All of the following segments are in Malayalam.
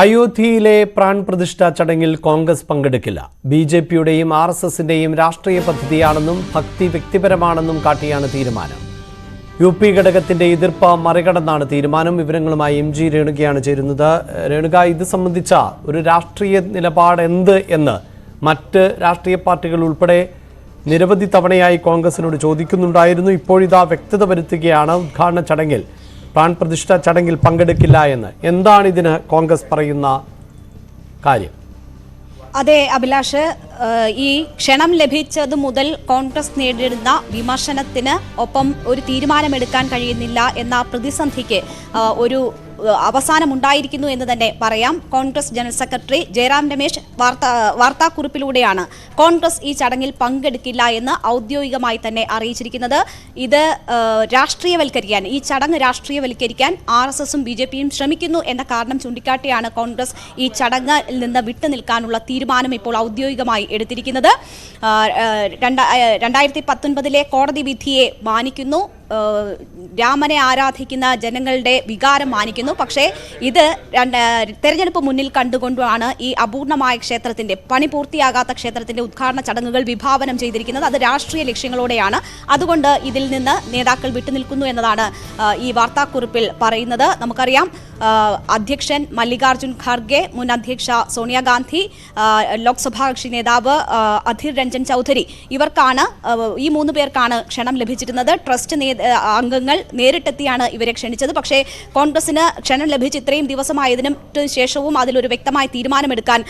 അയോധ്യയിലെ പ്രാൺ പ്രതിഷ്ഠാ ചടങ്ങിൽ കോൺഗ്രസ് പങ്കെടുക്കില്ല. ബി ജെ പിയുടെയും ആർ എസ് എസിന്റെയും രാഷ്ട്രീയ പദ്ധതിയാണെന്നും ഭക്തി വ്യക്തിപരമാണെന്നും കാട്ടിയാണ് തീരുമാനം. യു പി ഘടകത്തിന്റെ എതിർപ്പ് മറികടന്നാണ് തീരുമാനം. വിവരങ്ങളുമായി എം ജി രേണുകയാണ് ചേരുന്നത്. രേണുക ഇത് സംബന്ധിച്ച ഒരു രാഷ്ട്രീയ നിലപാട് എന്ത് എന്ന് മറ്റ് രാഷ്ട്രീയ പാർട്ടികൾ ഉൾപ്പെടെ നിരവധി തവണയായി കോൺഗ്രസിനോട് ചോദിക്കുന്നുണ്ടായിരുന്നു. ഇപ്പോഴിതാ വ്യക്തത വരുത്തുകയാണ് ഉദ്ഘാടന ചടങ്ങിൽ പ്രാൺ പ്രതിഷ്ഠ ചടങ്ങിൽ പങ്കെടുക്കില്ല എന്ന്. എന്താണ് ഇതിന് കോൺഗ്രസ് പറയുന്ന കാര്യം? അതെ അഭിലാഷ് ഈ ക്ഷണം ലഭിച്ചത് മുതൽ കോൺഗ്രസ് നേരിടുന്ന വിമർശനത്തിന് ഒപ്പം ഒരു തീരുമാനമെടുക്കാൻ കഴിയുന്നില്ല എന്ന പ്രതിസന്ധിക്ക് ഒരു ഏഹ് അവസാനം ഉണ്ടായിരിക്കുന്നു എന്ന് തന്നെ പറയാം. കോൺഗ്രസ് ജനറൽ സെക്രട്ടറി ജയറാം രമേശ് വാർത്താ വാർത്താക്കുറിപ്പിലൂടെയാണ് കോൺഗ്രസ് ഈ ചടങ്ങിൽ പങ്കെടുക്കില്ല എന്ന് ഔദ്യോഗികമായി തന്നെ അറിയിച്ചിരിക്കുന്നത്. ഇത് രാഷ്ട്രീയവൽക്കരിക്കാൻ ഈ ചടങ്ങ് രാഷ്ട്രീയവൽക്കരിക്കാൻ ആർ എസ് എസും ബി ജെ പിയും ശ്രമിക്കുന്നു എന്ന കാരണം ചൂണ്ടിക്കാട്ടിയാണ് കോൺഗ്രസ് ഈ ചടങ്ങിൽ നിന്ന് വിട്ടുനിൽക്കാനുള്ള തീരുമാനം ഇപ്പോൾ ഔദ്യോഗികമായി എടുത്തിരിക്കുന്നത്. രണ്ടായിരത്തി പത്തൊൻപതിലെ കോടതി വിധിയെ മാനിക്കുന്നു. രാമനെ ആരാധിക്കുന്ന ജനങ്ങളുടെ വികാരം മാനിക്കുന്നു. പക്ഷേ ഇത് തെരഞ്ഞെടുപ്പ് മുന്നിൽ കണ്ടുകൊണ്ടാണ് ഈ അപൂർണമായ ക്ഷേത്രത്തിന്റെ പണി പൂർത്തിയാകാത്ത ക്ഷേത്രത്തിന്റെ ഉദ്ഘാടന ചടങ്ങുകൾ വിഭാവനം ചെയ്തിരിക്കുന്നത്. അത് രാഷ്ട്രീയ ലക്ഷ്യങ്ങളോടെയാണ്. അതുകൊണ്ട് ഇതിൽ നിന്ന് നേതാക്കൾ വിട്ടുനിൽക്കുന്നു എന്നതാണ് ഈ വാർത്താക്കുറിപ്പിൽ പറയുന്നത്. നമുക്കറിയാം അധ്യക്ഷൻ മല്ലികാർജുൻ ഖാർഗെ മുൻ അധ്യക്ഷ സോണിയാഗാന്ധി ലോക്സഭാ കക്ഷി നേതാവ് അധിർ രഞ്ജൻ ചൗധരി. ഇവർക്കാണ് ഈ മൂന്ന് പേർക്കാണ് ക്ഷണം ലഭിച്ചിരുന്നത്. ട്രസ്റ്റ് അംഗങ്ങൾ നേരിട്ടെത്തിയാണ് ഇവരെ ക്ഷണിച്ചത്. പക്ഷേ കോൺഗ്രസിന് ക്ഷണം ലഭിച്ച് ഇത്രയും ദിവസമായതിനും ശേഷവും അതിലൊരു വ്യക്തമായ തീരുമാനമെടുക്കാൻ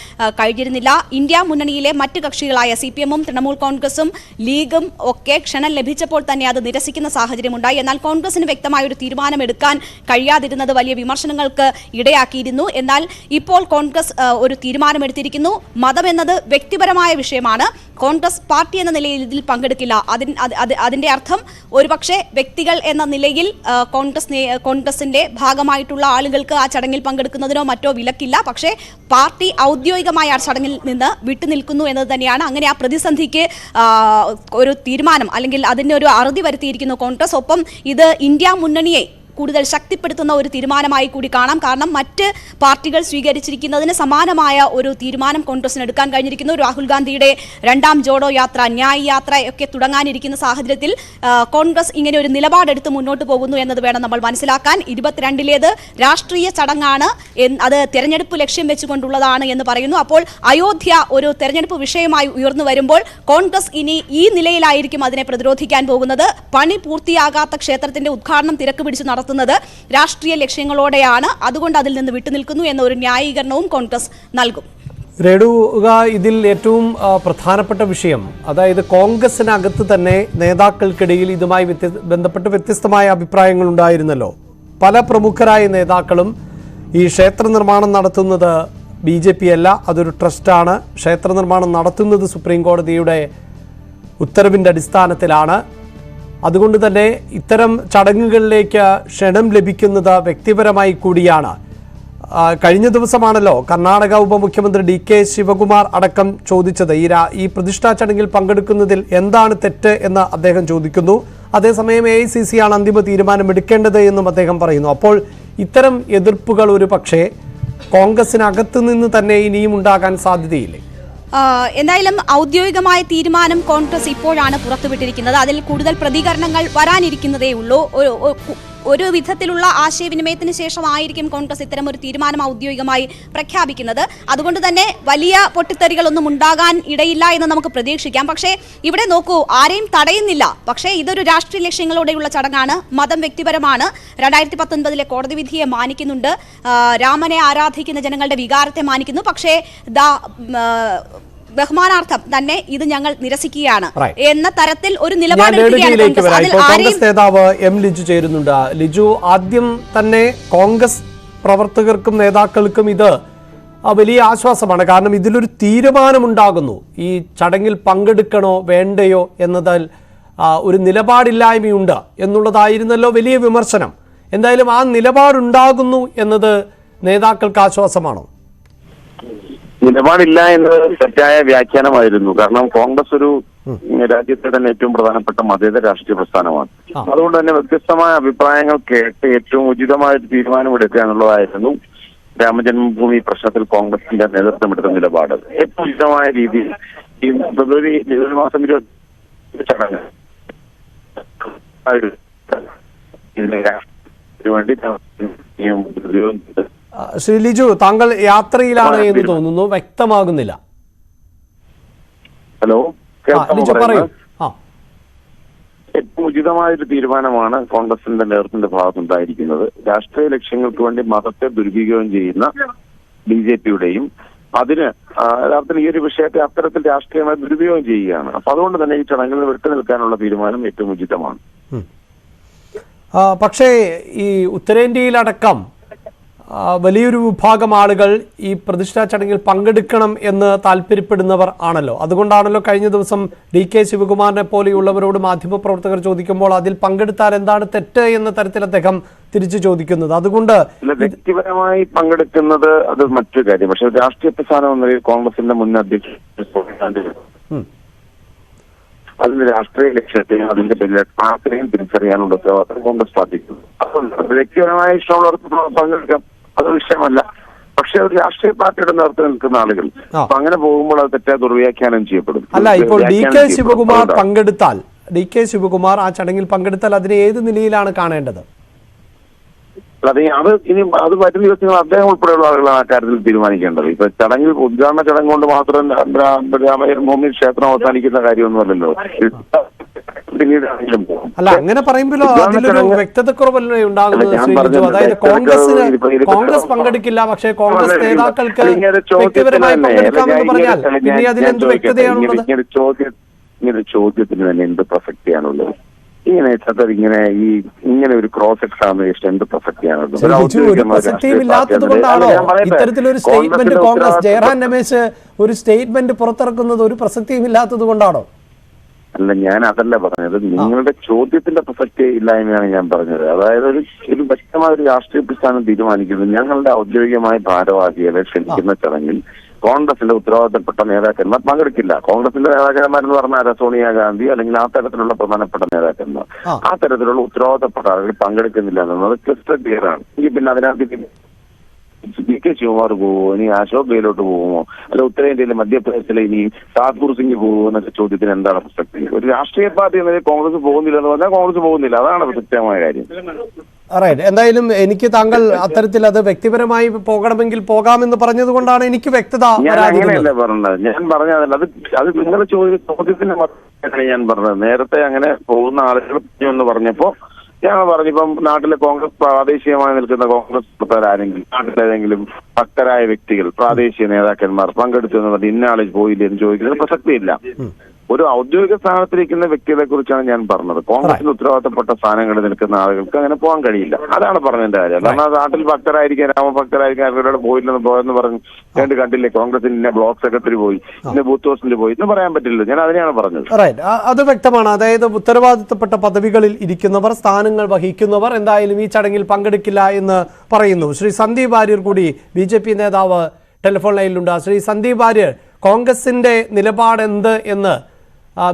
കഴിഞ്ഞിരുന്നില്ല. ഇന്ത്യ മുന്നണിയിലെ മറ്റ് കക്ഷികളായ സി പി എമ്മും തൃണമൂൽ കോൺഗ്രസും ലീഗും ഒക്കെ ക്ഷണം ലഭിച്ചപ്പോൾ തന്നെ അത് നിരസിക്കുന്ന സാഹചര്യമുണ്ടായി. എന്നാൽ കോൺഗ്രസിന് വ്യക്തമായ ഒരു തീരുമാനമെടുക്കാൻ കഴിയാതിരുന്നത് വലിയ വിമർശനങ്ങൾക്ക് ഇടയാക്കിയിരുന്നു. എന്നാൽ ഇപ്പോൾ കോൺഗ്രസ് ഒരു തീരുമാനമെടുത്തിരിക്കുന്നു. മതം എന്നത് വ്യക്തിപരമായ വിഷയമാണ്. കോൺഗ്രസ് പാർട്ടി എന്ന നിലയിൽ ഇതിൽ പങ്കെടുക്കില്ല. അതിൻ അത് അത് അതിന്റെ അർത്ഥം ഒരുപക്ഷെ വ്യക്തികൾ എന്ന നിലയിൽ കോൺഗ്രസ് കോൺഗ്രസിന്റെ ഭാഗമായിട്ടുള്ള ആളുകൾക്ക് ആ ചടങ്ങിൽ പങ്കെടുക്കുന്നതിനോ മറ്റോ വിലക്കില്ല. പക്ഷേ പാർട്ടി ഔദ്യോഗികമായ ആ ചടങ്ങിൽ നിന്ന് വിട്ടുനിൽക്കുന്നു എന്നത് തന്നെയാണ് അങ്ങനെ ആ പ്രതിസന്ധിക്ക് ഒരു തീരുമാനം അല്ലെങ്കിൽ അതിന്റെ ഒരു അറുതി വരുത്തിയിരിക്കുന്നു കോൺഗ്രസ്. ഒപ്പം ഇത് ഇന്ത്യ മുന്നണിയെ കൂടുതൽ ശക്തിപ്പെടുത്തുന്ന ഒരു തീരുമാനമായി കൂടി കാണാം. കാരണം മറ്റ് പാർട്ടികൾ സ്വീകരിച്ചിരിക്കുന്നതിന് സമാനമായ ഒരു തീരുമാനം കോൺഗ്രസിന് എടുക്കാൻ കഴിഞ്ഞിരിക്കുന്നു. രാഹുൽ ഗാന്ധിയുടെ രണ്ടാം ജോഡോ യാത്ര ന്യായ് യാത്ര ഒക്കെ തുടങ്ങാനിരിക്കുന്ന സാഹചര്യത്തിൽ കോൺഗ്രസ് ഇങ്ങനെ ഒരു നിലപാടെടുത്ത് മുന്നോട്ട് പോകുന്നു എന്നത് വേണം നമ്മൾ മനസ്സിലാക്കാൻ. ഇരുപത്തിരണ്ടിലേത് രാഷ്ട്രീയ ചടങ്ങാണ് അത് തെരഞ്ഞെടുപ്പ് ലക്ഷ്യം വെച്ചുകൊണ്ടുള്ളതാണ് എന്ന് പറയുന്നു. അപ്പോൾ അയോധ്യ ഒരു തെരഞ്ഞെടുപ്പ് വിഷയമായി ഉയർന്നു വരുമ്പോൾ കോൺഗ്രസ് ഇനി ഈ നിലയിലായിരിക്കും അതിനെ പ്രതിരോധിക്കാൻ പോകുന്നത്. പണി പൂർത്തിയാകാത്ത ക്ഷേത്രത്തിന്റെ ഉദ്ഘാടനം തിരക്ക് പിടിച്ച് നടത്തുന്നത്. രാഷ്ട്രീയ ലക്ഷ്യങ്ങളോടെയാണ്. അതുകൊണ്ട് അതിൽ നിന്ന് വിട്ടുനിൽക്കുന്നു എന്ന ഒരു ന്യായീകരണവും കോൺഗ്രസ് നൽകും. രേണുക ഇതിൽ ഏറ്റവും പ്രധാനപ്പെട്ട വിഷയം അതായത് കോൺഗ്രസിനകത്ത് തന്നെ നേതാക്കൾക്കിടയിൽ ഇതുമായി ബന്ധപ്പെട്ട് വ്യത്യസ്തമായ അഭിപ്രായങ്ങൾ ഉണ്ടായിരുന്നല്ലോ. പല പ്രമുഖരായ നേതാക്കളും ഈ ക്ഷേത്ര നിർമ്മാണം നടത്തുന്നത് ബി ജെ പി അല്ല അതൊരു ട്രസ്റ്റാണ്. ക്ഷേത്ര നിർമ്മാണം നടത്തുന്നത് സുപ്രീം കോടതിയുടെ ഉത്തരവിന്റെ അടിസ്ഥാനത്തിലാണ്. അതുകൊണ്ട് തന്നെ ഇത്തരം ചടങ്ങുകളിലേക്ക് ക്ഷണം ലഭിക്കുന്നത് വ്യക്തിപരമായി കൂടിയാണ്. കഴിഞ്ഞ ദിവസമാണല്ലോ കർണാടക ഉപമുഖ്യമന്ത്രി ഡി കെ ശിവകുമാർ അടക്കം ചോദിച്ചത്. ഈ ഈ പ്രതിഷ്ഠാ ചടങ്ങിൽ പങ്കെടുക്കുന്നതിൽ എന്താണ് തെറ്റ് എന്ന് അദ്ദേഹം ചോദിക്കുന്നു. അതേസമയം എ ഐ സി സി ആണ് അന്തിമ തീരുമാനം എടുക്കേണ്ടത് എന്നും അദ്ദേഹം പറയുന്നു. അപ്പോൾ ഇത്തരം എതിർപ്പുകൾ ഒരു പക്ഷേ കോൺഗ്രസിനകത്ത് നിന്ന് തന്നെ ഇനിയും ഉണ്ടാകാൻ സാധ്യതയില്ലേ? എന്തായാലും ഔദ്യോഗികമായ തീരുമാനം കോൺഗ്രസ് ഇപ്പോഴാണ് പുറത്തുവിട്ടിരിക്കുന്നത്. അതിൽ കൂടുതൽ പ്രതികരണങ്ങൾ വരാനിരിക്കുന്നതേ ഉള്ളൂ. ഒരു- വിധത്തിലുള്ള ആശയവിനിമയത്തിന് ശേഷമായിരിക്കും കോൺഗ്രസ് ഇത്തരം ഒരു തീരുമാനം ഔദ്യോഗികമായി പ്രഖ്യാപിക്കുന്നത്. അതുകൊണ്ട് തന്നെ വലിയ പൊട്ടിത്തെറികളൊന്നും ഉണ്ടാകാൻ ഇടയില്ല എന്ന് നമുക്ക് പ്രതീക്ഷിക്കാം. പക്ഷേ ഇവിടെ നോക്കൂ ആരെയും തടയുന്നില്ല. പക്ഷേ ഇതൊരു രാഷ്ട്രീയ ലക്ഷ്യങ്ങളോടെയുള്ള ചടങ്ങാണ്. മതം വ്യക്തിപരമാണ്. രണ്ടായിരത്തി പത്തൊൻപതിലെ കോടതി വിധിയെ മാനിക്കുന്നുണ്ട്. രാമനെ ആരാധിക്കുന്ന ജനങ്ങളുടെ വികാരത്തെ മാനിക്കുന്നു. പക്ഷേ ദാ ബഹുമാനാർത്ഥം തന്നെ ഇത് ഞങ്ങൾ നിരസിക്കുകയാണ്. എന്ന തരത്തിൽ ഒരു നിലപാട് കോൺഗ്രസ്. നേതാവ് എം ലിജു ചേരുന്നുണ്ട്. ലിജു ആദ്യം തന്നെ കോൺഗ്രസ് പ്രവർത്തകർക്കും നേതാക്കൾക്കും ഇത് വലിയ ആശ്വാസമാണ്. കാരണം ഇതിലൊരു തീരുമാനമുണ്ടാകുന്നു. ഈ ചടങ്ങിൽ പങ്കെടുക്കണോ വേണ്ടയോ എന്നതിൽ ഒരു നിലപാടില്ലായ്മയുണ്ട് എന്നുള്ളതായിരുന്നല്ലോ വലിയ വിമർശനം. എന്തായാലും ആ നിലപാടുണ്ടാകുന്നു എന്നത് നേതാക്കൾക്ക് ആശ്വാസമാണോ? നിലപാടില്ല എന്നത് തെറ്റായ വ്യാഖ്യാനമായിരുന്നു. കാരണം കോൺഗ്രസ് ഒരു രാജ്യത്തെ തന്നെ ഏറ്റവും പ്രധാനപ്പെട്ട മതേതര രാഷ്ട്രീയ പ്രസ്ഥാനമാണ്. അതുകൊണ്ട് തന്നെ വ്യത്യസ്തമായ അഭിപ്രായങ്ങൾ കേട്ട് ഏറ്റവും ഉചിതമായ ഒരു തീരുമാനമെടുക്കുക എന്നുള്ളതായിരുന്നു രാമജന്മഭൂമി പ്രശ്നത്തിൽ കോൺഗ്രസിന്റെ നേതൃത്വം എടുത്ത നിലപാട്. ഏറ്റവും ഉചിതമായ രീതിയിൽ ഈ ഫെബ്രുവരി ഒരു മാസം ഇരുപത്തി ചടങ്ങ് ഇതിന് വേണ്ടി ശ്രീ ലിജു താങ്കൾ യാത്രയിലാണ് എന്ന് തോന്നുന്നു. വ്യക്തമാകുന്നില്ല. ഹലോ ലിജു പറയൂ? ഏറ്റവും ഉചിതമായൊരു തീരുമാനമാണ് കോൺഗ്രസിന്റെ നേതൃത്വത്തിന്റെ ഭാഗത്തുണ്ടായിരിക്കുന്നത് രാഷ്ട്രീയ ലക്ഷ്യങ്ങൾക്ക് വേണ്ടി മതത്തെ ദുരുപയോഗം ചെയ്യുന്ന ബി ജെ പിയുടെയും അതിന് യഥാർത്ഥത്തിൽ ഈ ഒരു വിഷയത്തെ അത്തരത്തിൽ രാഷ്ട്രീയമായി ദുരുപയോഗം ചെയ്യുകയാണ്. അപ്പൊ അതുകൊണ്ട് തന്നെ ഈ ചടങ്ങിൽ വിട്ടു നിൽക്കാനുള്ള തീരുമാനം ഏറ്റവും ഉചിതമാണ്. പക്ഷേ ഈ ഉത്തരേന്ത്യയിലടക്കം വലിയൊരു വിഭാഗം ആളുകൾ ഈ പ്രതിഷ്ഠാ ചടങ്ങിൽ പങ്കെടുക്കണം എന്ന് താല്പര്യപ്പെടുന്നവർ ആണല്ലോ. അതുകൊണ്ടാണല്ലോ കഴിഞ്ഞ ദിവസം ഡി കെ ശിവകുമാറിനെ പോലെയുള്ളവരോട് മാധ്യമപ്രവർത്തകർ ചോദിക്കുമ്പോൾ അതിൽ പങ്കെടുത്താൽ എന്താണ് തെറ്റ് എന്ന തരത്തിൽ അദ്ദേഹം തിരിച്ചു ചോദിക്കുന്നത്. അതുകൊണ്ട് വ്യക്തിപരമായി പങ്കെടുക്കുന്നത് അത് മറ്റൊരു കാര്യം. പക്ഷേ രാഷ്ട്രീയ പ്രസ്ഥാനം എന്ന നിലയിൽ കോൺഗ്രസിന്റെ മുൻ അധ്യക്ഷൻ. അതിന്റെ രാഷ്ട്രീയ ലക്ഷ്യത്തെ അതിന്റെ പിന്നിലെ പാർട്ടിയും തിരിച്ചറിയാനുള്ള ഉത്തരവാദിത്തം കോൺഗ്രസ് പാർട്ടിക്ക്. അപ്പൊ വ്യക്തിപരമായ ഇഷ്ടമുള്ളവർക്ക് പങ്കെടുക്കാം. അത് വിഷയമല്ല പക്ഷെ ഒരു രാഷ്ട്രീയ പാർട്ടിയുടെ നേതൃത്വം നിൽക്കുന്ന ആളുകൾ അപ്പൊ അങ്ങനെ പോകുമ്പോൾ അത് തെറ്റാ ദുർവ്യാഖ്യാനം ചെയ്യപ്പെടും അല്ല ഇപ്പോൾ ഡി കെ ശിവകുമാർ പങ്കെടുത്താൽ ഡി കെ ശിവകുമാർ ആ ചടങ്ങിൽ പങ്കെടുത്താൽ അതിനെ ഏത് നിലയിലാണ് കാണേണ്ടത് അതെ അത് ഇനി അത് വരും ദിവസങ്ങൾ അദ്ദേഹം ഉൾപ്പെടെയുള്ള ആളുകളാണ് ആ കാര്യത്തിൽ തീരുമാനിക്കേണ്ടത് ഇപ്പൊ ചടങ്ങിൽ ഉദ്ഘാടന ചടങ്ങ് കൊണ്ട് മാത്രം രാമജന്മഭൂമി ക്ഷേത്രം അവസാനിക്കുന്ന കാര്യമൊന്നുമല്ലല്ലോ പിന്നീട്. അല്ല അങ്ങനെ പറയുമ്പോഴോ അതിലൊരു വ്യക്തത കുറവല്ലേ ഉണ്ടാകുന്നത് അല്ല, ഞാൻ ശ്രീ ലിജു പറഞ്ഞത് അതായത് കോൺഗ്രസിന് കോൺഗ്രസ് പങ്കെടുക്കില്ല പക്ഷേ കോൺഗ്രസ് നേതാക്കൾക്ക് വ്യക്തിപരമായി പങ്കെടുക്കാമെന്ന് പറഞ്ഞാൽ പിന്നെ അതിലെന്ത് വ്യക്തതയാണുള്ളത് ഇങ്ങനെ- ചോദ്യത്തിന് തന്നെ എന്ത് പ്രസക്തിയാണുള്ളത് ഇങ്ങനെ സത്യത്തിൽ ഇങ്ങനെ ഈ ഇങ്ങനെ ഒരു ക്രോസ് എക്സാമിനേഷൻ എന്ത്. ഇത്തരത്തിലൊരു സ്റ്റേറ്റ്മെന്റ് കോൺഗ്രസ് ജയറാൻ ജയറാം രമേശ് ഒരു സ്റ്റേറ്റ്മെന്റ് പുറത്തിറക്കുന്നത് ഒരു പ്രസക്തിയും ഇല്ലാത്തത് കൊണ്ടാണോ അല്ല ഞാൻ അതല്ല പറഞ്ഞത്. നിങ്ങളുടെ ചോദ്യത്തിന്റെ പ്രസക്തി ഇല്ലായ്മയാണ് ഞാൻ പറഞ്ഞത്. അതായത് ഒരു ഒരു വ്യക്തമായ ഒരു രാഷ്ട്രീയ പ്രസ്ഥാനം തീരുമാനിക്കുന്നത് ഞങ്ങളുടെ ഔദ്യോഗികമായ ഭാരവാഹികളെ ക്ഷണിക്കുന്ന ചടങ്ങിൽ കോൺഗ്രസിന്റെ ഉത്തരവാദിത്തപ്പെട്ട നേതാക്കന്മാർ പങ്കെടുക്കില്ല. കോൺഗ്രസിന്റെ നേതാക്കന്മാരെന്ന് പറഞ്ഞാൽ സോണിയാഗാന്ധി അല്ലെങ്കിൽ ആ തരത്തിലുള്ള പ്രധാനപ്പെട്ട നേതാക്കന്മാർ. ആ. തരത്തിലുള്ള ഉത്തരവാദിത്തപ്പെട്ട ആളുകൾ പങ്കെടുക്കുന്നില്ല എന്നുള്ളത് ക്രിസ്റ്റൽ ക്ലിയർ ആണ്. എനിക്ക് പിന്നെ അതിനകത്ത് ഡി കെ ശിവകുമാർ പോവോ ഇനി അശോക് ഗെഹ്ലോട്ട് പോകുമോ? അല്ല ഉത്തരേന്ത്യയിലെ മധ്യപ്രദേശിലെ ഇനി താക്കൂർ സിംഗ് പോകുമോ എന്നൊക്കെ ചോദ്യത്തിന് എന്താണ് പ്രസക്തി? ഒരു രാഷ്ട്രീയ പാർട്ടി എന്നത് കോൺഗ്രസ് പോകുന്നില്ല എന്ന് പറഞ്ഞാൽ കോൺഗ്രസ് പോകുന്നില്ല. അതാണ് പ്രസക്തമായ കാര്യം. റൈറ്റ് എന്തായാലും എനിക്ക് താങ്കൾ അത്തരത്തിൽ അത് വ്യക്തിപരമായി പോകണമെങ്കിൽ പോകാമെന്ന് പറഞ്ഞതുകൊണ്ടാണ് എനിക്ക് വ്യക്തത ഞാൻ അങ്ങനെയല്ല പറഞ്ഞത്. ഞാൻ പറഞ്ഞതല്ല. അത് അത് നിങ്ങളുടെ ചോദ്യ ചോദ്യത്തിന്റെ മറുപടിയാണ് ഞാൻ പറഞ്ഞത്. നേരത്തെ അങ്ങനെ പോകുന്ന ആളുകൾ എന്ന് പറഞ്ഞപ്പോ ഞാൻ പറഞ്ഞിപ്പം നാട്ടിലെ കോൺഗ്രസ് പ്രാദേശികമായി നിൽക്കുന്ന കോൺഗ്രസ് പ്രവർത്തകരാരെങ്കിലും നാട്ടിലേതെങ്കിലും ഭക്തരായ വ്യക്തികൾ പ്രാദേശിക നേതാക്കന്മാർ പങ്കെടുത്തു എന്ന് പറഞ്ഞ് ഇന്ന ആൾ പോയില്ല എന്ന് ചോദിക്കുന്നത് പ്രസക്തിയില്ല. ഒരു ഔദ്യോഗിക സ്ഥാനത്തിരിക്കുന്ന വ്യക്തികളെ കുറിച്ചാണ് ഞാൻ പറഞ്ഞത്. കോൺഗ്രസിന് ഉത്തരവാദിത്തപ്പെട്ട സ്ഥാനങ്ങളിൽ നിൽക്കുന്ന ആളുകൾക്ക് അങ്ങനെ പോകാൻ കഴിയില്ല. അതാണ് പറഞ്ഞതിന്റെ കാര്യം. കാരണം നാട്ടിൽ ഭക്തരായിരിക്കും രാമഭക്തരായിരിക്കും അവരുടെ പോയില്ലെന്ന് പോയെന്ന് പറഞ്ഞ് രണ്ട് കണ്ടില്ലേ കോൺഗ്രസിന്റെ ഇന്ന ബ്ലോക്ക് സെക്രട്ടറി പോയി ഇന്ന ബൂത്ത് പ്രസിഡന്റ് പോയി എന്ന് പറയാൻ പറ്റില്ല ഞാൻ അതിനെയാണ് പറഞ്ഞത്. അത് വ്യക്തമാണ്. അതായത് ഉത്തരവാദിത്തപ്പെട്ട പദവികളിൽ ഇരിക്കുന്നവർ സ്ഥാനങ്ങൾ വഹിക്കുന്നവർ എന്തായാലും ഈ ചടങ്ങിൽ പങ്കെടുക്കില്ല എന്ന് പറയുന്നു. ശ്രീ സന്ദീപ് വാര്യർ കൂടി ബി ജെ പി നേതാവ് ടെലിഫോൺ ലൈനിലുണ്ട്. ശ്രീ സന്ദീപ് വാര്യർ കോൺഗ്രസിന്റെ നിലപാട് എന്ത് എന്ന്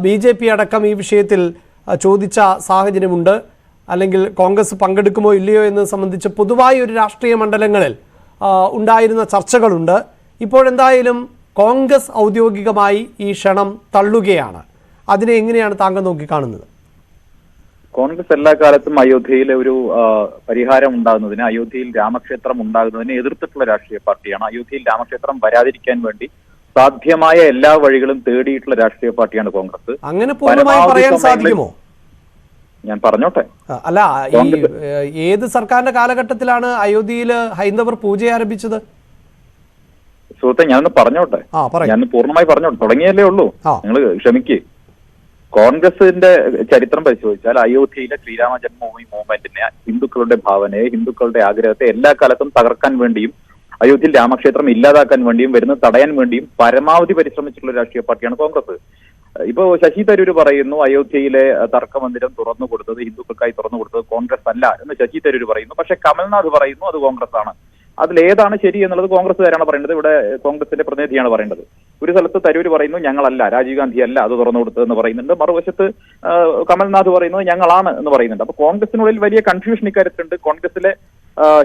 ബി ജെ പി അടക്കം ഈ വിഷയത്തിൽ ചോദിച്ച സാഹചര്യമുണ്ട്. അല്ലെങ്കിൽ കോൺഗ്രസ് പങ്കെടുക്കുമോ ഇല്ലയോ എന്ന് സംബന്ധിച്ച് പൊതുവായി ഒരു രാഷ്ട്രീയ മണ്ഡലങ്ങളിൽ ഉണ്ടായിരുന്ന ചർച്ചകളുണ്ട്. ഇപ്പോഴെന്തായാലും കോൺഗ്രസ് ഔദ്യോഗികമായി ഈ ക്ഷണം തള്ളുകയാണ്. അതിനെ എങ്ങനെയാണ് താങ്കൾ നോക്കിക്കാണുന്നത്? കോൺഗ്രസ് എല്ലാ കാലത്തും അയോധ്യയിലെ ഒരു പരിഹാരം ഉണ്ടാകുന്നതിന് അയോധ്യയിൽ രാമക്ഷേത്രം ഉണ്ടാകുന്നതിന് എതിർത്തിട്ടുള്ള രാഷ്ട്രീയ പാർട്ടിയാണ്. അയോധ്യയിൽ രാമക്ഷേത്രം വരാതിരിക്കാൻ വേണ്ടി സാധ്യമായ എല്ലാ വഴികളും തേടിയിട്ടുള്ള രാഷ്ട്രീയ പാർട്ടിയാണ് കോൺഗ്രസ്. അങ്ങനെ പൂർണമായി പറയാൻ സാധിക്കുമോ? ഞാൻ പറഞ്ഞോട്ടെ. അല്ല ഏത് സർക്കാരിന്റെ കാലഘട്ടത്തിലാണ് അയോധ്യയിൽ ഹൈന്ദവർ പൂജ ആരംഭിച്ചത്? സുഹൃത്തെ ഞാനൊന്ന് പറഞ്ഞോട്ടെ? ഞാൻ പൂർണമായി പറഞ്ഞോട്ടെ. തുടങ്ങിയല്ലേ ഉള്ളൂ. നിങ്ങൾ ക്ഷമിക്ക്. കോൺഗ്രസിന്റെ ചരിത്രം പരിശോധിച്ചാൽ അയോധ്യയിലെ ശ്രീരാമ ജന്മഭൂമി മൂവ്മെന്റിനെ ഹിന്ദുക്കളുടെ ഭാവനയെ ഹിന്ദുക്കളുടെ ആഗ്രഹത്തെ എല്ലാ കാലത്തും തകർക്കാൻ വേണ്ടിയും അയോധ്യയിൽ രാമക്ഷേത്രം ഇല്ലാതാക്കാൻ വേണ്ടിയും വരുന്ന തടയാൻ വേണ്ടിയും പരമാവധി പരിശ്രമിച്ചിട്ടുള്ള രാഷ്ട്രീയ പാർട്ടിയാണ് കോൺഗ്രസ്. ഇപ്പോ ശശി തരൂര് പറയുന്നു അയോധ്യയിലെ തർക്കമന്ദിരം തുറന്നു കൊടുത്തത് ഹിന്ദുക്കൾക്കായി തുറന്നു കൊടുത്തത് കോൺഗ്രസ് അല്ല എന്ന് ശശി തരൂര് പറയുന്നു. പക്ഷെ കമൽനാഥ് പറയുന്നു അത് കോൺഗ്രസ് ആണ്. അതിലേതാണ് ശരി എന്നുള്ളത് കോൺഗ്രസ്സുകാരാണ് പറയേണ്ടത് ഇവിടെ കോൺഗ്രസിന്റെ പ്രതിനിധിയാണ് പറയേണ്ടത്. ഒരു സ്ഥലത്ത് തരൂര് പറയുന്നു ഞങ്ങളല്ല രാജീവ് ഗാന്ധി അല്ല അത് തുറന്നു കൊടുത്തതെന്ന് പറയുന്നുണ്ട്. മറുവശത്ത് കമൽനാഥ് പറയുന്നത് ഞങ്ങളാണ് എന്ന് പറയുന്നുണ്ട്. അപ്പൊ കോൺഗ്രസിനുള്ളിൽ വലിയ കൺഫ്യൂഷൻ ഇക്കാര്യത്തിലുണ്ട്. കോൺഗ്രസിലെ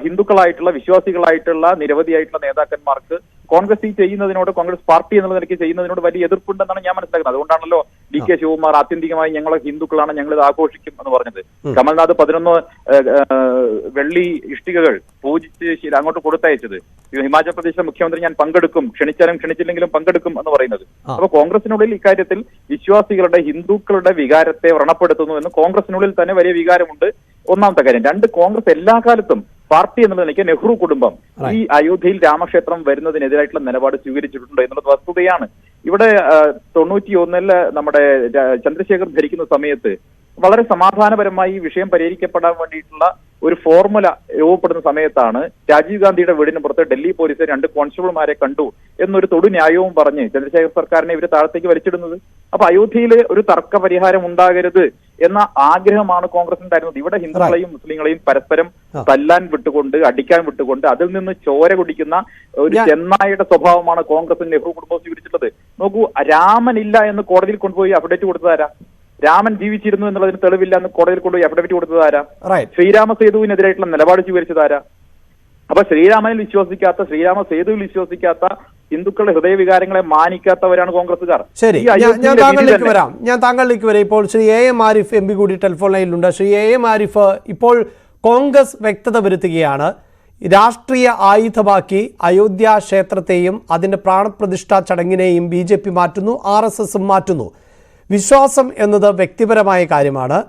ഹിന്ദുക്കളായിട്ടുള്ള വിശ്വാസികളായിട്ടുള്ള നിരവധിയായിട്ടുള്ള നേതാക്കന്മാർക്ക് കോൺഗ്രസ് ഈ ചെയ്യുന്നതിനോട് കോൺഗ്രസ് പാർട്ടി എന്നുള്ള നിലയ്ക്ക് ചെയ്യുന്നതിനോട് വലിയ എതിർപ്പുണ്ടെന്നാണ് ഞാൻ മനസ്സിലാക്കുന്നത്. അതുകൊണ്ടാണല്ലോ ഡി കെ ശിവകുമാർ ആത്യന്തികമായി ഞങ്ങൾ ഹിന്ദുക്കളാണ് ഞങ്ങൾ ഇത് ആഘോഷിക്കും എന്ന് പറഞ്ഞത്. കമൽനാഥ് പതിനൊന്ന് വെള്ളി ഇഷ്ടികകൾ പൂജിച്ച് അങ്ങോട്ട് കൊടുത്തയച്ചത്. ഹിമാചൽ പ്രദേശിലെ മുഖ്യമന്ത്രി ഞാൻ പങ്കെടുക്കും ക്ഷണിച്ചാലും ക്ഷണിച്ചില്ലെങ്കിലും പങ്കെടുക്കും എന്ന് പറയുന്നത്. അപ്പൊ കോൺഗ്രസിനുള്ളിൽ ഇക്കാര്യത്തിൽ വിശ്വാസികളുടെ ഹിന്ദുക്കളുടെ വികാരത്തെ വ്രണപ്പെടുത്തുന്നു എന്ന് കോൺഗ്രസിനുള്ളിൽ തന്നെ വലിയ വികാരമുണ്ട്. ഒന്നാമത്തെ കാര്യം രണ്ട് കോൺഗ്രസ് എല്ലാ കാലത്തും പാർട്ടി എന്നുള്ള നിലയ്ക്ക് നെഹ്റു കുടുംബം ഈ അയോധ്യയിൽ രാമക്ഷേത്രം വരുന്നതിനെതിരായിട്ടുള്ള നിലപാട് സ്വീകരിച്ചിട്ടുണ്ട് എന്നുള്ളത് വസ്തുതയാണ്. ഇവിടെ തൊണ്ണൂറ്റി ഒന്നിൽ നമ്മുടെ ചന്ദ്രശേഖർ ഭരിക്കുന്ന സമയത്ത് വളരെ സമാധാനപരമായി ഈ വിഷയം പരിഹരിക്കപ്പെടാൻ വേണ്ടിയിട്ടുള്ള ഒരു ഫോർമുല രൂപപ്പെടുന്ന സമയത്താണ് രാജീവ് ഗാന്ധിയുടെ വീടിന് പുറത്ത് ഡൽഹി പോലീസ് രണ്ട് കോൺസ്റ്റബിൾമാരെ കണ്ടു എന്നൊരു തൊടു ന്യായവും പറഞ്ഞ് ചന്ദ്രശേഖർ സർക്കാരിനെ ഇവർ താഴത്തേക്ക് വലിച്ചിടുന്നത്. അപ്പൊ അയോധ്യയിൽ ഒരു തർക്ക പരിഹാരം ഉണ്ടാകരുത് എന്ന ആഗ്രഹമാണ് കോൺഗ്രസ് ഉണ്ടായിരുന്നത് ഇവിടെ ഹിന്ദുക്കളെയും മുസ്ലിങ്ങളെയും പരസ്പരം തല്ലാൻ വിട്ടുകൊണ്ട് അടിക്കാൻ വിട്ടുകൊണ്ട് അതിൽ നിന്ന് ചോര കുടിക്കുന്ന ഒരു ചെന്നായുടെ സ്വഭാവമാണ് കോൺഗ്രസ് നെഹ്റു കുടുംബം സ്വീകരിച്ചിട്ടുള്ളത്. നോക്കൂ രാമനില്ല എന്ന് കോടതിയിൽ കൊണ്ടുപോയി അപ്ഡേറ്റ് കൊടുത്തതാരാ? രാമൻ ജീവിച്ചിരുന്നു എന്നുള്ളതിന് തെളിവില്ല എന്ന് കോടതിയിൽ കൊണ്ടുപോയി അഫിഡവിറ്റ് കൊടുത്തതാരാ ആരാ? ശ്രീരാമ സേതുവിനെതിരായിട്ടുള്ള നിലപാട് സ്വീകരിച്ചതാരാ അപ്പൊ ശ്രീരാമനിൽ വിശ്വസിക്കാത്ത ശ്രീരാമ സേതുവിൽ വിശ്വസിക്കാത്ത ഹിന്ദുക്കളുടെ ഹൃദയവികാരങ്ങളെ മാനിക്കാത്തവരാണ് കോൺഗ്രസ്സുകാർ. ശരി. ഞാൻ താങ്കളിലേക്ക് വരാം. ഞാൻ താങ്കളിലേക്ക് വരാം. ഇപ്പോൾ Shri A. M. Arif M P കൂടി ടെലിഫോൺ ലൈനിലുണ്ട്. ശ്രീ എ. എം. ആരിഫ് ഇപ്പോൾ കോൺഗ്രസ് വ്യക്തത വരുത്തുകയാണ്. രാഷ്ട്രീയ ആയുധമാക്കി അയോധ്യ ക്ഷേത്രത്തെയും അതിന്റെ പ്രാണപ്രതിഷ്ഠാ ചടങ്ങിനെയും ബി ജെ പി മാറ്റുന്നു ആർ എസ് എസും മാറ്റുന്നു. വിശ്വാസം എന്നത് വ്യക്തിപരമായ കാര്യമാണ്.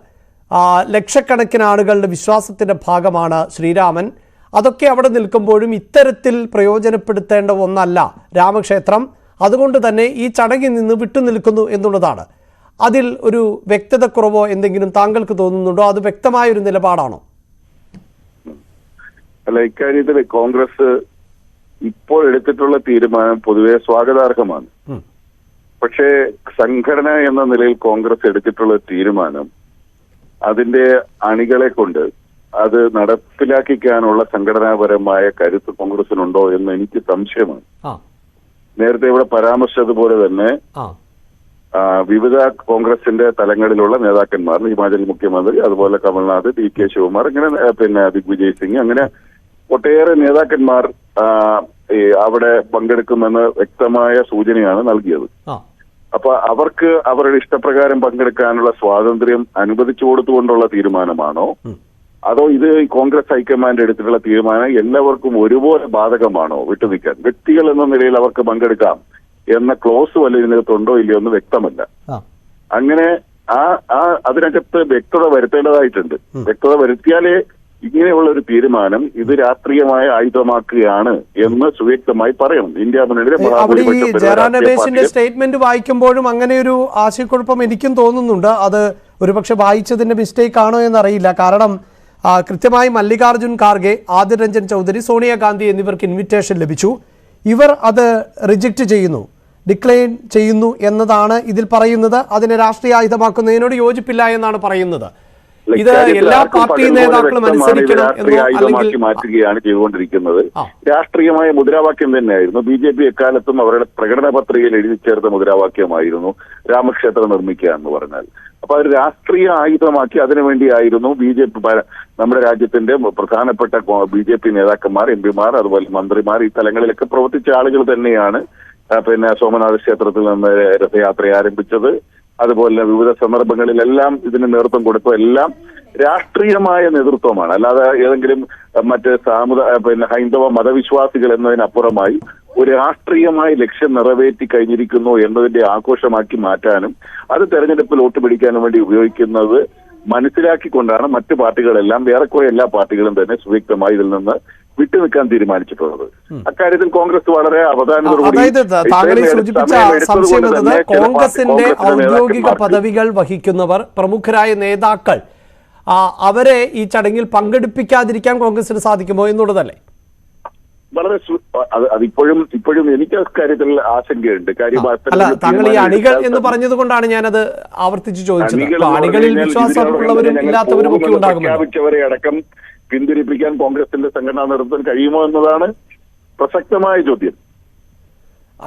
ലക്ഷക്കണക്കിന് ആളുകളുടെ വിശ്വാസത്തിന്റെ ഭാഗമാണ് ശ്രീരാമൻ. അതൊക്കെ അവിടെ നിൽക്കുമ്പോഴും ഇത്തരത്തിൽ പ്രയോജനപ്പെടുത്തേണ്ട ഒന്നല്ല രാമക്ഷേത്രം. അതുകൊണ്ട് തന്നെ ഈ ചടങ്ങിൽ നിന്ന് വിട്ടുനിൽക്കുന്നു എന്നുള്ളതാണ്. അതിൽ ഒരു വ്യക്തതക്കുറവോ എന്തെങ്കിലും താങ്കൾക്ക് തോന്നുന്നുണ്ടോ? അത് വ്യക്തമായ ഒരു നിലപാടാണോ? അല്ല ഇക്കാര്യത്തിൽ കോൺഗ്രസ് ഇപ്പോൾ എടുത്തിട്ടുള്ള തീരുമാനം പൊതുവെ സ്വാഗതാർഹമാണ്. പക്ഷേ സംഘടന എന്ന നിലയിൽ കോൺഗ്രസ് എടുത്തിട്ടുള്ള തീരുമാനം അതിന്റെ അണികളെ കൊണ്ട് അത് നടപ്പിലാക്കിക്കാനുള്ള സംഘടനാപരമായ കരുത്ത് കോൺഗ്രസിനുണ്ടോ എന്ന് എനിക്ക് സംശയമാണ്. നേരത്തെ ഇവിടെ പരാമർശിച്ചതുപോലെ തന്നെ വിവിധ കോൺഗ്രസിന്റെ തലങ്ങളിലുള്ള നേതാക്കന്മാർ ഹിമാചൽ മുഖ്യമന്ത്രി അതുപോലെ കമൽനാഥ് ഡി കെ ശിവകുമാർ ഇങ്ങനെ പിന്നെ ദിഗ്വിജയ് സിംഗ് അങ്ങനെ ഒട്ടേറെ നേതാക്കന്മാർ അവിടെ പങ്കെടുക്കുമെന്ന് വ്യക്തമായ സൂചനയാണ് നൽകിയത്. അപ്പൊ അവർക്ക് അവരുടെ ഇഷ്ടപ്രകാരം പങ്കെടുക്കാനുള്ള സ്വാതന്ത്ര്യം അനുവദിച്ചു കൊടുത്തുകൊണ്ടുള്ള തീരുമാനമാണോ? അതോ ഇത് കോൺഗ്രസ് ഹൈക്കമാൻഡ് എടുത്തിട്ടുള്ള തീരുമാനം എല്ലാവർക്കും ഒരുപോലെ ബാധകമാണോ? വിട്ടുനിൽക്കാൻ വ്യക്തികൾ എന്ന നിലയിൽ അവർക്ക് പങ്കെടുക്കാം എന്ന ക്ലോസ് വല്ല ഇതിനകത്തുണ്ടോ ഇല്ലയോ എന്ന് വ്യക്തമല്ല. അങ്ങനെ ആ ആ അതിനകത്ത് വ്യക്തത വരുത്തേണ്ടതായിട്ടുണ്ട്. വ്യക്തത വരുത്തിയാലേ ഇങ്ങനെയുള്ള ഒരു തീരുമാനം ഇത് രാഷ്ട്രീയമായ ആയുധമാക്കുകയാണ് എന്ന് സുവ്യക്തമായി പറയണം. ഇന്ത്യ മുന്നണിയുടെ സ്റ്റേറ്റ്മെന്റ് വായിക്കുമ്പോഴും അങ്ങനെ ഒരു ആശയക്കുഴപ്പം എനിക്കും തോന്നുന്നുണ്ട്. അത് ഒരുപക്ഷെ വായിച്ചതിന്റെ മിസ്റ്റേക്ക് ആണോ എന്നറിയില്ല. കാരണം കൃത്യമായി മല്ലികാർജുൻ ഖാർഗെ ആദിർ രഞ്ജൻ ചൗധരി സോണിയാഗാന്ധി എന്നിവർക്ക് ഇൻവിറ്റേഷൻ ലഭിച്ചു. ഇവർ അത് റിജക്റ്റ് ചെയ്യുന്നു. ഡിക്ലൈൻ ചെയ്യുന്നു എന്നതാണ് ഇതിൽ പറയുന്നത്. അതിനെ രാഷ്ട്രീയ ആയുധമാക്കുന്നതിനോട് യോജിപ്പില്ല എന്നാണ് പറയുന്നത്. ഇത് എല്ലാ പാർട്ടി നേതാക്കളും അനുസരിക്കണം ആയുധമാക്കി മാറ്റുകയാണ് ചെയ്തുകൊണ്ടിരിക്കുന്നത്. രാഷ്ട്രീയമായ മുദ്രാവാക്യം തന്നെയായിരുന്നു. ബി ജെ പി എക്കാലത്തും അവരുടെ പ്രകടന പത്രികയിൽ എഴുതി ചേർത്ത മുദ്രാവാക്യമായിരുന്നു രാമക്ഷേത്രം നിർമ്മിക്കുക എന്ന് പറഞ്ഞാൽ. അപ്പൊ അത് രാഷ്ട്രീയ ആയുധമാക്കി അതിനുവേണ്ടിയായിരുന്നു ബി ജെ പി നമ്മുടെ രാജ്യത്തിന്റെ പ്രധാനപ്പെട്ട ബി ജെ പി നേതാക്കന്മാർ എം പിമാർ അതുപോലെ മന്ത്രിമാർ ഈ തലങ്ങളിലൊക്കെ പ്രവർത്തിച്ച ആളുകൾ തന്നെയാണ്. പിന്നെ സോമനാഥ ക്ഷേത്രത്തിൽ നിന്ന് രഥയാത്ര ആരംഭിച്ചത്. അതുപോലെ വിവിധ സന്ദർഭങ്ങളിലെല്ലാം ഇതിന് നേതൃത്വം കൊടുത്തു എല്ലാം രാഷ്ട്രീയമായ നേതൃത്വമാണ്. അല്ലാതെ ഏതെങ്കിലും മറ്റ് സാമുദായ പിന്നെ ഹൈന്ദവ മതവിശ്വാസികൾ എന്നതിനപ്പുറമായി ഒരു രാഷ്ട്രീയമായ ലക്ഷ്യം നിറവേറ്റി കഴിഞ്ഞിരിക്കുന്നു എന്നതിന്റെ ആഘോഷമാക്കി മാറ്റാനും അത് തെരഞ്ഞെടുപ്പിൽ വോട്ട് പിടിക്കാനും വേണ്ടി ഉപയോഗിക്കുന്നത് മനസ്സിലാക്കിക്കൊണ്ടാണ് മറ്റു പാർട്ടികളെല്ലാം ഏറെക്കുറെ എല്ലാ പാർട്ടികളും തന്നെ സുവ്യക്തമായി ഇതിൽ നിന്ന് വിട്ടുനിൽക്കാൻ തീരുമാനിച്ചിട്ടുള്ളത്. അക്കാര്യത്തിൽ കോൺഗ്രസ് വളരെ അവധാനത്തോടുകൂടി കോൺഗ്രസിന്റെ ഔദ്യോഗിക പദവികൾ വഹിക്കുന്നവർ പ്രമുഖരായ നേതാക്കൾ അവരെ ഈ ചടങ്ങിൽ പങ്കെടുപ്പിക്കാതിരിക്കാൻ കോൺഗ്രസിന് സാധിക്കുമോ എന്നുള്ളതല്ലേ? വളരെ അത് അതിപ്പോഴും ഇപ്പോഴും എനിക്ക് കാര്യത്തിൽ ആശങ്കയുണ്ട്. കാര്യം താങ്കൾ ഈ അണികൾ എന്ന് പറഞ്ഞത് കൊണ്ടാണ് ഞാനത് ആവർത്തിച്ച് ചോദിച്ചത്. അണികളിൽ വിശ്വാസമുള്ളവരും ഇല്ലാത്തവരും ഒക്കെ പ്രഖ്യാപിച്ചവരെ അടക്കം പിന്തിരിപ്പിക്കാൻ കോൺഗ്രസിന്റെ സംഘടനാ നേതൃത്വം കഴിയുമോ എന്നതാണ് പ്രസക്തമായ ചോദ്യം.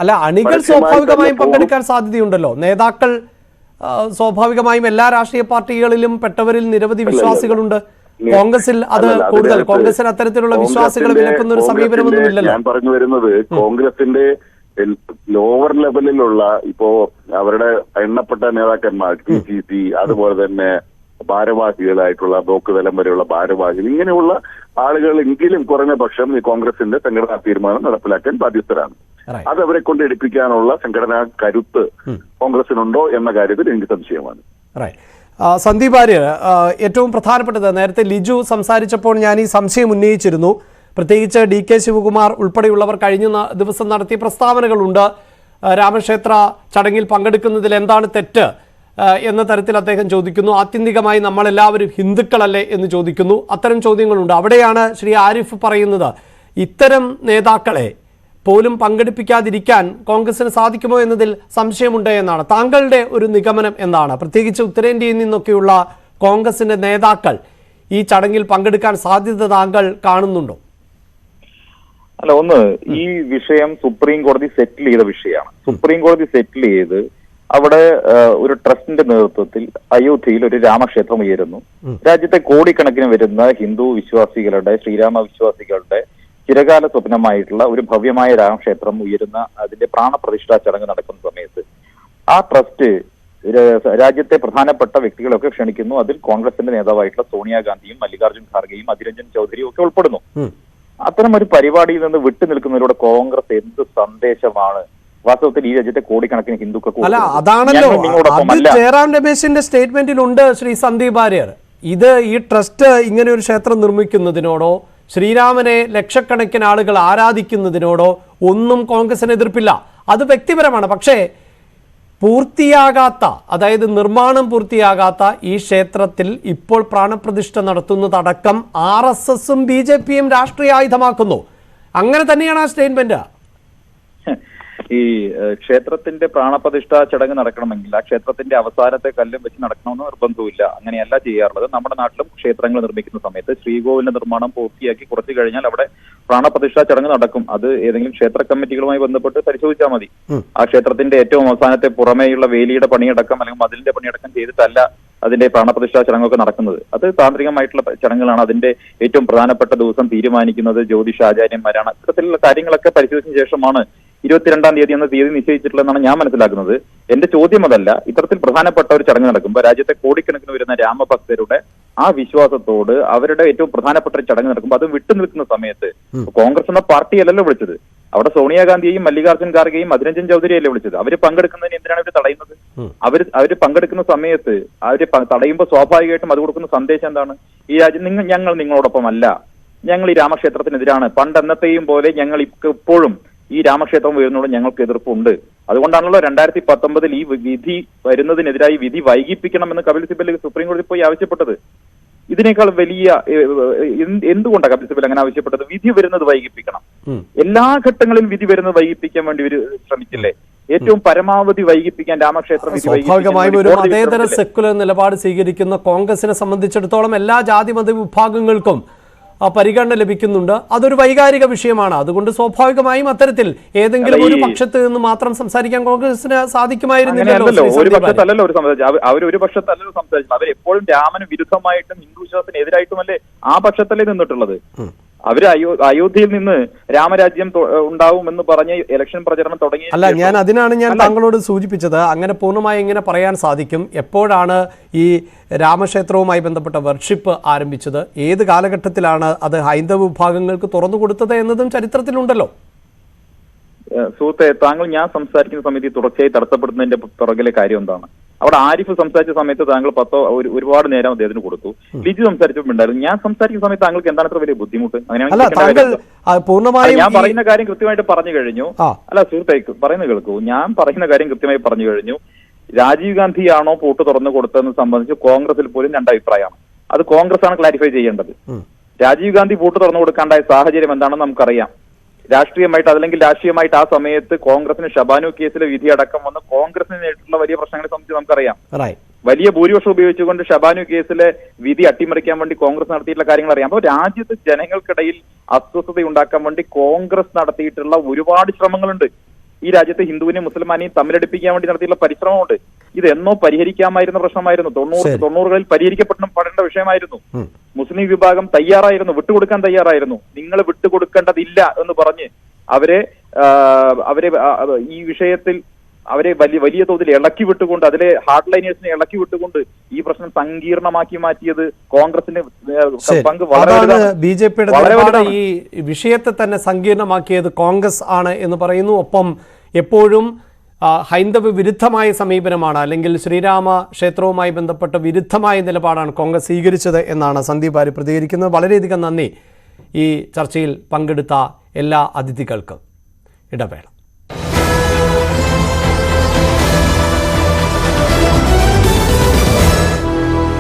അല്ല അണികൾ സ്വാഭാവികമായും പങ്കെടുക്കാൻ സാധ്യതയുണ്ടല്ലോ. നേതാക്കൾ സ്വാഭാവികമായും എല്ലാ രാഷ്ട്രീയ പാർട്ടികളിലും പെട്ടവരിൽ നിരവധി വിശ്വാസികളുണ്ട്. കോൺഗ്രസിൽ അത് കൂടുതൽ കോൺഗ്രസിന് അത്തരത്തിലുള്ള വിശ്വാസികളെ കോൺഗ്രസിന്റെ- വിലക്കുന്ന ഒരു സമീപനമൊന്നും ഇല്ലല്ലോ ഞാൻ പറഞ്ഞു വരുന്നത് കോൺഗ്രസിന്റെ ലോവർ ലെവലിലുള്ള ഇപ്പോ അവരുടെ എണ്ണപ്പെട്ട നേതാക്കന്മാർ ടി സി സി അതുപോലെ തന്നെ ഭാരവാഹികളായിട്ടുള്ള ബ്ലോക്ക് തലം വരെയുള്ള ഭാരവാഹികൾ ഇങ്ങനെയുള്ള ആളുകൾ എങ്കിലും കുറഞ്ഞ പക്ഷം ഈ കോൺഗ്രസിന്റെ സംഘടനാ തീരുമാനം നടപ്പിലാക്കാൻ ബാധ്യസ്ഥരാണ്. അത് അവരെ കൊണ്ട് എടുപ്പിക്കാനുള്ള സംഘടനാ കരുത്ത് കോൺഗ്രസിനുണ്ടോ എന്ന കാര്യത്തിൽ എനിക്ക് സംശയമാണ്. സന്ദീപ് ആര്യർ ഏറ്റവും പ്രധാനപ്പെട്ടത് നേരത്തെ ലിജു സംസാരിച്ചപ്പോൾ ഞാൻ ഈ സംശയം ഉന്നയിച്ചിരുന്നു. പ്രത്യേകിച്ച് ഡി കെ ശിവകുമാർ ഉൾപ്പെടെയുള്ളവർ കഴിഞ്ഞ ദിവസം നടത്തിയ പ്രസ്താവനകളുണ്ട്. രാമക്ഷേത്ര ചടങ്ങിൽ പങ്കെടുക്കുന്നതിൽ എന്താണ് തെറ്റ് എന്ന തരത്തിൽ അദ്ദേഹം ചോദിക്കുന്നു. ആത്യന്തികമായി നമ്മളെല്ലാവരും ഹിന്ദുക്കളല്ലേ എന്ന് ചോദിക്കുന്നു. അത്തരം ചോദ്യങ്ങളുണ്ട്. അവിടെയാണ് ശ്രീ ആരിഫ് പറയുന്നത്. ഇത്തരം നേതാക്കളെ പോലും പങ്കെടുപ്പിക്കാതിരിക്കാൻ കോൺഗ്രസിന് സാധിക്കുമോ എന്നതിൽ സംശയമുണ്ട് എന്നാണ്. താങ്കളുടെ ഒരു നിഗമനം എന്താണ്? പ്രത്യേകിച്ച് ഉത്തരേന്ത്യയിൽ നിന്നൊക്കെയുള്ള കോൺഗ്രസിന്റെ നേതാക്കൾ ഈ ചടങ്ങിൽ പങ്കെടുക്കാൻ സാധ്യത താങ്കൾ കാണുന്നുണ്ടോ? അല്ല ഒന്ന് ഈ വിഷയം സുപ്രീം കോടതി സെറ്റിൽ ചെയ്ത വിഷയമാണ്. സുപ്രീം കോടതി സെറ്റിൽ ചെയ്ത് അവിടെ ഒരു ട്രസ്റ്റിന്റെ നേതൃത്വത്തിൽ അയോധ്യയിൽ ഒരു രാമക്ഷേത്രം ഉയരുന്നു. രാജ്യത്തെ കോടിക്കണക്കിന് വരുന്ന ഹിന്ദു വിശ്വാസികളുടെ ശ്രീരാമ വിശ്വാസികളുടെ ചിരകാല സ്വപ്നമായിട്ടുള്ള ഒരു ഭവ്യമായ രാമക്ഷേത്രം ഉയരുന്ന അതിന്റെ പ്രാണപ്രതിഷ്ഠാ ചടങ്ങ് നടക്കുന്ന സമയത്ത് ആ ട്രസ്റ്റ് രാജ്യത്തെ പ്രധാനപ്പെട്ട വ്യക്തികളൊക്കെ ക്ഷണിക്കുന്നു. അതിൽ കോൺഗ്രസിന്റെ നേതാവായിട്ടുള്ള സോണിയാഗാന്ധിയും മല്ലികാർജുൻ ഖാർഗെയും അതിരഞ്ജൻ ചൗധരിയും ഒക്കെ ഉൾപ്പെടുന്നു. അത്തരം ഒരു പരിപാടിയിൽ നിന്ന് വിട്ടു നിൽക്കുന്നതിലൂടെ കോൺഗ്രസ് എന്ത് സന്ദേശമാണ്? വാസ്തവത്തിൽ ഈ രാജ്യത്തെ കോടിക്കണക്കിന് ഹിന്ദുക്കൾക്ക് അല്ല? അതാണല്ലോ. ജയറാം രമേശിന്റെ സ്റ്റേറ്റ്മെന്റിലുണ്ട് ശ്രീ സന്ദീപ് ആര്യർ. ഇത് ഈ ട്രസ്റ്റ് ഇങ്ങനെ ഒരു ക്ഷേത്രം നിർമ്മിക്കുന്നതിനോടോ ശ്രീരാമനെ ലക്ഷക്കണക്കിന് ആളുകൾ ആരാധിക്കുന്നതിനോടോ ഒന്നും കോൺഗ്രസിന് എതിർപ്പില്ല. അത് വ്യക്തിപരമാണ്. പക്ഷേ പൂർത്തിയാകാത്ത അതായത് നിർമ്മാണം പൂർത്തിയാകാത്ത ഈ ക്ഷേത്രത്തിൽ ഇപ്പോൾ പ്രാണപ്രതിഷ്ഠ നടത്തുന്നതടക്കം ആർ എസ് എസും ബി ജെ പിയും രാഷ്ട്രീയ ആയുധമാക്കുന്നു. അങ്ങനെ തന്നെയാണ് ആ സ്റ്റേറ്റ്മെന്റ്. ഈ ക്ഷേത്രത്തിന്റെ പ്രാണപ്രതിഷ്ഠാ ചടങ്ങ് നടക്കണമെങ്കിൽ ആ ക്ഷേത്രത്തിന്റെ അവസാനത്തെ കല്ലും വെച്ച് നടക്കണമെന്ന് നിർബന്ധമില്ല അങ്ങനെയല്ല ചെയ്യാറുള്ളത്. നമ്മുടെ നാട്ടിലും ക്ഷേത്രങ്ങൾ നിർമ്മിക്കുന്ന സമയത്ത് ശ്രീകോവിലിന്റെ നിർമ്മാണം പൂർത്തിയാക്കി കുറച്ചു കഴിഞ്ഞാൽ അവിടെ പ്രാണപ്രതിഷ്ഠാ ചടങ്ങ് നടക്കും. അത് ഏതെങ്കിലും ക്ഷേത്ര കമ്മിറ്റികളുമായി ബന്ധപ്പെട്ട് പരിശോധിച്ചാൽ മതി. ആ ക്ഷേത്രത്തിന്റെ ഏറ്റവും അവസാനത്തെ പുറമേയുള്ള വേലിയുടെ പണിയടക്കം അല്ലെങ്കിൽ മതിലിന്റെ പണിയടക്കം ചെയ്തിട്ടല്ല അതിന്റെ പ്രാണപ്രതിഷ്ഠാ ചടങ്ങൊക്കെ നടക്കുന്നത്. അത് താന്ത്രികമായിട്ടുള്ള ചടങ്ങുകളാണ് അതിന്റെ ഏറ്റവും പ്രധാനപ്പെട്ട ദിവസം തീരുമാനിക്കുന്നത് ജ്യോതിഷാചാര്യന്മാരാണ്. ഇത്തരത്തിലുള്ള കാര്യങ്ങളൊക്കെ പരിശോധിച്ച ശേഷമാണ് ഇരുപത്തിരണ്ടാം തീയതി എന്ന തീയതി നിശ്ചയിച്ചിട്ടുള്ളതെന്നാണ് ഞാൻ മനസ്സിലാക്കുന്നത്. എന്റെ ചോദ്യം അതല്ല. ഇത്തരത്തിൽ പ്രധാനപ്പെട്ട ഒരു ചടങ്ങ് നടക്കുമ്പോൾ രാജ്യത്തെ കോടിക്കണക്കിന് വരുന്ന രാമഭക്തരുടെ ആ വിശ്വാസത്തോട് അവരുടെ ഏറ്റവും പ്രധാനപ്പെട്ട ഒരു ചടങ്ങ് നടക്കുമ്പോൾ അത് വിട്ടുനിൽക്കുന്ന സമയത്ത് കോൺഗ്രസ് എന്ന പാർട്ടിയല്ലല്ലോ വിളിച്ചത്. അവിടെ സോണിയാഗാന്ധിയെയും മല്ലികാർജുൻ ഖാർഗെയും അതിരഞ്ജൻ ചൗധരിയല്ലേ വിളിച്ചത്. അവർ പങ്കെടുക്കുന്നതിന് എന്തിനാണ് അവർ തടയുന്നത്? അവർ അവർ പങ്കെടുക്കുന്ന സമയത്ത് അവർ തടയുമ്പോൾ സ്വാഭാവികമായിട്ടും അത് കൊടുക്കുന്ന സന്ദേശം എന്താണ്? ഈ രാജ്യം നിങ്ങൾ ഞങ്ങൾ നിങ്ങളോടൊപ്പം അല്ല ഞങ്ങൾ ഈ രാമക്ഷേത്രത്തിനെതിരാണ്. പണ്ട് എന്നത്തെയും പോലെ ഞങ്ങൾ ഇപ്പോഴും ഈ രാമക്ഷേത്രം വരുന്നതോടെ ഞങ്ങൾക്ക് എതിർപ്പുണ്ട്. അതുകൊണ്ടാണല്ലോ രണ്ടായിരത്തി പത്തൊമ്പതിൽ ഈ വിധി വരുന്നതിനെതിരായി വിധി വൈകിപ്പിക്കണമെന്ന് കപിൽ സിബൽ സുപ്രീം കോടതി പോയി ആവശ്യപ്പെട്ടത്. ഇതിനേക്കാൾ വലിയ എന്തുകൊണ്ടാണ് കപിൽ സിബൽ അങ്ങനെ ആവശ്യപ്പെട്ടത്? വിധി വരുന്നത് വൈകിപ്പിക്കണം. എല്ലാ ഘട്ടങ്ങളിലും വിധി വരുന്നത് വൈകിപ്പിക്കാൻ വേണ്ടി ഒരു ശ്രമിച്ചില്ലേ? ഏറ്റവും പരമാവധി വൈകിപ്പിക്കാൻ രാമക്ഷേത്രം സ്വാഭാവികമായും ഒരു മതേതര സെക്കുലർ നിലപാട് സ്വീകരിക്കുന്ന കോൺഗ്രസിനെ സംബന്ധിച്ചിടത്തോളം എല്ലാ ജാതി മത വിഭാഗങ്ങൾക്കും പരിഗണന ലഭിക്കുന്നുണ്ട്. അതൊരു വൈകാരിക വിഷയമാണ്. അതുകൊണ്ട് സ്വാഭാവികമായും അത്തരത്തിൽ ഏതെങ്കിലും ഒരു പക്ഷത്ത് നിന്ന് മാത്രം സംസാരിക്കാൻ കോൺഗ്രസിന് സാധിക്കുമായിരുന്നില്ലല്ലോ ഒരു. പക്ഷത്തല്ലല്ലോ ഒരു അവർ ഒരു പക്ഷത്തല്ലല്ലോ സംസാരിച്ചത്. അവർ എപ്പോഴും രാമന് വിരുദ്ധമായിട്ടും ഹിന്ദു വിശ്വാസത്തിന് എതിരായിട്ടുമല്ലേ ആ പക്ഷത്തല്ലേ നിന്നിട്ടുള്ളത്? അവർ അയോ അയോധ്യയിൽ നിന്ന് രാമരാജ്യം ഉണ്ടാവും എന്ന് പറഞ്ഞ് ഇലക്ഷൻ പ്രചരണം തുടങ്ങി. അല്ല ഞാൻ അതിനാണ് ഞാൻ താങ്കളോട് സൂചിപ്പിച്ചത്. അങ്ങനെ പൂർണമായി ഇങ്ങനെ പറയാൻ സാധിക്കും. എപ്പോഴാണ് ഈ രാമക്ഷേത്രവുമായി ബന്ധപ്പെട്ട വർഷിപ്പ് ആരംഭിച്ചത്? ഏത് കാലഘട്ടത്തിലാണ് അത് ഹൈന്ദവ വിഭാഗങ്ങൾക്ക് തുറന്നു കൊടുത്തത് എന്നതും ചരിത്രത്തിലുണ്ടല്ലോ. സുഹൃത്തെ താങ്കൾ ഞാൻ സംസാരിക്കുന്ന സമയത്ത് തുടർച്ചയായി തടസ്സപ്പെടുന്നതിന്റെ പുറകിലെ കാര്യം എന്താണ്? അവിടെ ആരിഫ് സംസാരിച്ച സമയത്ത് താങ്കൾ പത്തോ ഒരു- ഒരുപാട് നേരം അദ്ദേഹത്തിന് കൊടുത്തു. ലിജി സംസാരിച്ചിട്ടുണ്ടായിരുന്നു ഞാൻ സംസാരിക്കുന്ന സമയത്ത് താങ്കൾക്ക് എന്താണ് അത്ര വലിയ ബുദ്ധിമുട്ട്? അങ്ങനെയാണെങ്കിൽ ഞാൻ പറയുന്ന കാര്യം കൃത്യമായിട്ട് പറഞ്ഞു കഴിഞ്ഞു. അല്ല സുഹൃത്തേക്ക് പറയുന്നത് കേൾക്കൂ. ഞാൻ പറയുന്ന കാര്യം കൃത്യമായി പറഞ്ഞു കഴിഞ്ഞു. രാജീവ് ഗാന്ധിയാണോ പൂട്ട് തുറന്നു കൊടുത്തതെന്ന് സംബന്ധിച്ച് കോൺഗ്രസിൽ പോലും രണ്ട് അഭിപ്രായമാണ്. അത് കോൺഗ്രസ് ആണ് ക്ലാരിഫൈ ചെയ്യേണ്ടത്. രാജീവ് ഗാന്ധി പൂട്ട് തുറന്നു കൊടുക്കാണ്ടായ സാഹചര്യം എന്താണെന്ന് നമുക്കറിയാം. രാഷ്ട്രീയമായിട്ട് അതല്ലെങ്കിൽ രാഷ്ട്രീയമായിട്ട് ആ സമയത്ത് കോൺഗ്രസിന് ഷബാനു കേസിലെ വിധി അടക്കം വന്ന് കോൺഗ്രസിന് നേരിട്ടുള്ള വലിയ പ്രശ്നങ്ങളെ സംബന്ധിച്ച് നമുക്കറിയാം. വലിയ ഭൂരിപക്ഷം ഉപയോഗിച്ചുകൊണ്ട് ഷബാനു കേസിലെ വിധി അട്ടിമറിക്കാൻ വേണ്ടി കോൺഗ്രസ് നടത്തിയിട്ടുള്ള കാര്യങ്ങൾ അറിയാം. അപ്പോൾ രാജ്യത്ത് ജനങ്ങൾക്കിടയിൽ അസ്വസ്ഥത ഉണ്ടാക്കാൻ വേണ്ടി കോൺഗ്രസ് നടത്തിയിട്ടുള്ള ഒരുപാട് ശ്രമങ്ങളുണ്ട്. ഈ രാജ്യത്തെ ഹിന്ദുവിനെയും മുസൽമാനെയും തമ്മിലടിപ്പിക്കാൻ വേണ്ടി നടത്തിയിട്ടുള്ള പരിശ്രമമുണ്ട്. ഇത് എന്നോ പരിഹരിക്കാമായിരുന്ന പ്രശ്നമായിരുന്നു. തൊണ്ണൂറ്. തൊണ്ണൂറുകളിൽ പരിഹരിക്കപ്പെടണം പെടേണ്ട വിഷയമായിരുന്നു. മുസ്ലിം വിഭാഗം തയ്യാറായിരുന്നു. വിട്ടുകൊടുക്കാൻ തയ്യാറായിരുന്നു. നിങ്ങൾ വിട്ടുകൊടുക്കേണ്ടതില്ല എന്ന് പറഞ്ഞ് അവരെ അവരെ ഈ വിഷയത്തിൽ അവരെ വലിയ വലിയ തോതിൽ ഇളക്കി വിട്ടുകൊണ്ട് അതിലെ ഹാർഡ് ലൈനേഴ്സിനെ ഇളക്കി വിട്ടുകൊണ്ട് ഈ പ്രശ്നം സങ്കീർണമാക്കി മാറ്റിയത് കോൺഗ്രസിന്റെ പങ്ക് വളരെ ബി ജെ പിയുടെ ഈ വിഷയത്തെ തന്നെ സങ്കീർണമാക്കിയത് കോൺഗ്രസ് ആണ് എന്ന് പറയുന്നു. ഒപ്പം എപ്പോഴും ഹൈന്ദവ വിരുദ്ധമായ സമീപനമാണ് അല്ലെങ്കിൽ ശ്രീരാമ ക്ഷേത്രവുമായി ബന്ധപ്പെട്ട വിരുദ്ധമായ നിലപാടാണ് കോൺഗ്രസ് സ്വീകരിച്ചത് എന്നാണ് സന്ദീപ് ആര് പ്രതികരിക്കുന്നത്. വളരെയധികം നന്ദി ഈ ചർച്ചയിൽ പങ്കെടുത്ത എല്ലാ അതിഥികൾക്കും. ഇടവേള.